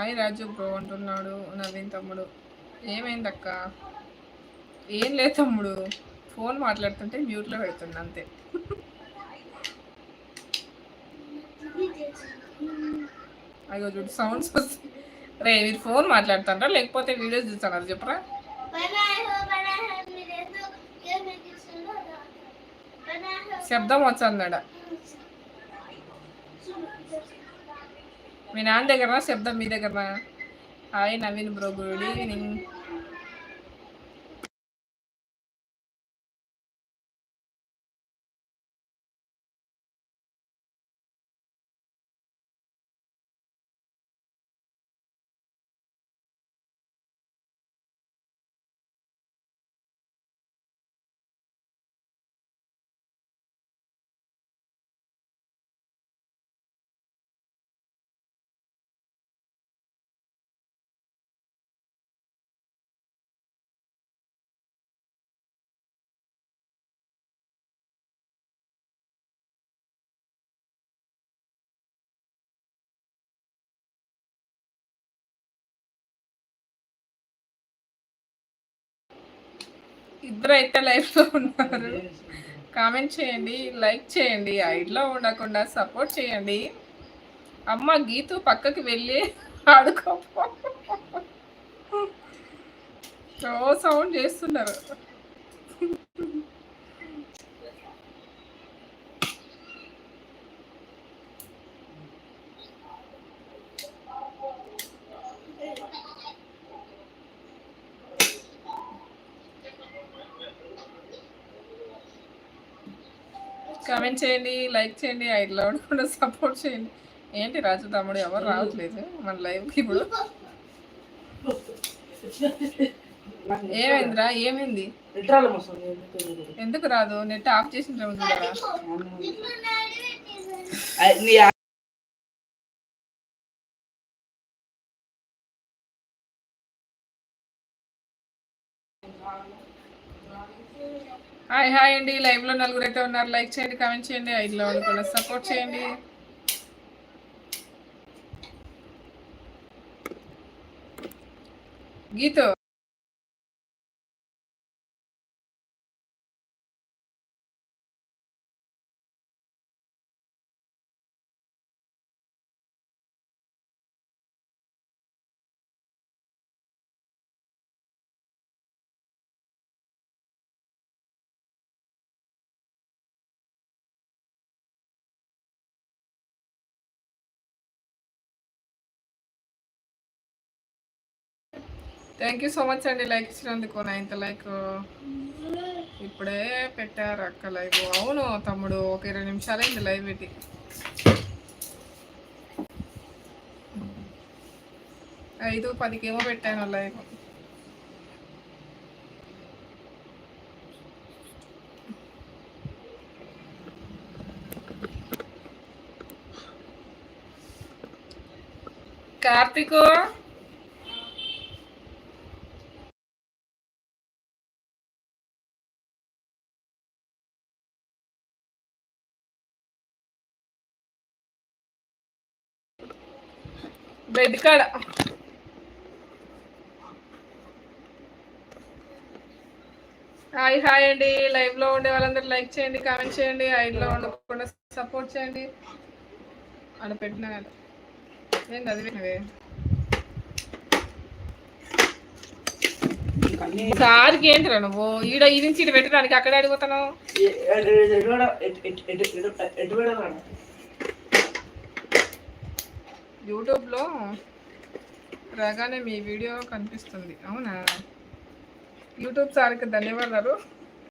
Hi రాజు bro అంటున్నాడు నవీన్ తమ్ముడు. ఏమైంది అక్క ఏం లేదు తమ్ముడు. ఫోన్ మాట్లాడుతుంటే మ్యూట్లో పెడుతున్నా అంతే. అయ్యో చూడు సౌండ్స్ వస్తుంది రే మీరు ఫోన్ మాట్లాడుతారా? లేకపోతే వీడియోస్ చూస్తారా? చెప్పరా? శబ్దం వచ్చన్నాడా మీ నాన్న దగ్గర శబ్దం మీ దగ్గర hi Naveen bro good evening. ఇద్దరు అయితే లైఫ్లో ఉన్నారు కామెంట్ చేయండి లైక్ చేయండి ఐడ్లో ఉండకుండా సపోర్ట్ చేయండి. అమ్మ గీతు పక్కకి వెళ్ళి ఆడుకో సౌండ్ చేస్తున్నారు. కామెంట్ చేయండి లైక్ చేయండి ఐడ్లో ఉండకుండా సపోర్ట్ చేయండి. ఏంటి రాజు తమ్ముడు ఎవరు రావట్లేదు మన లైవ్కి ఇప్పుడు? ఏమైందిరా ఏమైంది? ఎందుకు రాదు? నెట్ ఆఫ్ చేసిన చూడరా? హాయ్ హాయ్ అండి. లైవ్లో నలుగురు అయితే ఉన్నారు. లైక్ చేయండి కామెంట్ చేయండి. ఐదులో వాళ్ళు కూడా సపోర్ట్ చేయండి. గీతో? థ్యాంక్ యూ సో మచ్ అండి లైక్ ఇచ్చినందుకు. నైన్త్ లైక్ ఇప్పుడే పెట్టారు అక్క లైవ్. అవును తమ్ముడు ఒక ఇరవై నిమిషాలైంది లైవ్ ఇది ఐదు పదికేమో పెట్టాను లైవ్. కార్తీకు బెడ్ కాడ హాయ్ హాయ్ అండి లైవ్లో ఉండే వాళ్ళందరూ లైక్ చేయండి కామెంట్ చేయండి ఐడ్లో ఉండకుండా సపోర్ట్ చేయండి అని పెట్టినా కదా ఏంటి అది పెట్టినవే సార్కి ఏంటిరా నువ్వు ఈడ ఈ నుంచి ఇటు పెట్టడానికి అక్కడే అడిగిపోతాను యూట్యూబ్లో రాగానే మీ వీడియో కనిపిస్తుంది. అవునా? యూట్యూబ్ సార్కి ధన్యవాదాలు.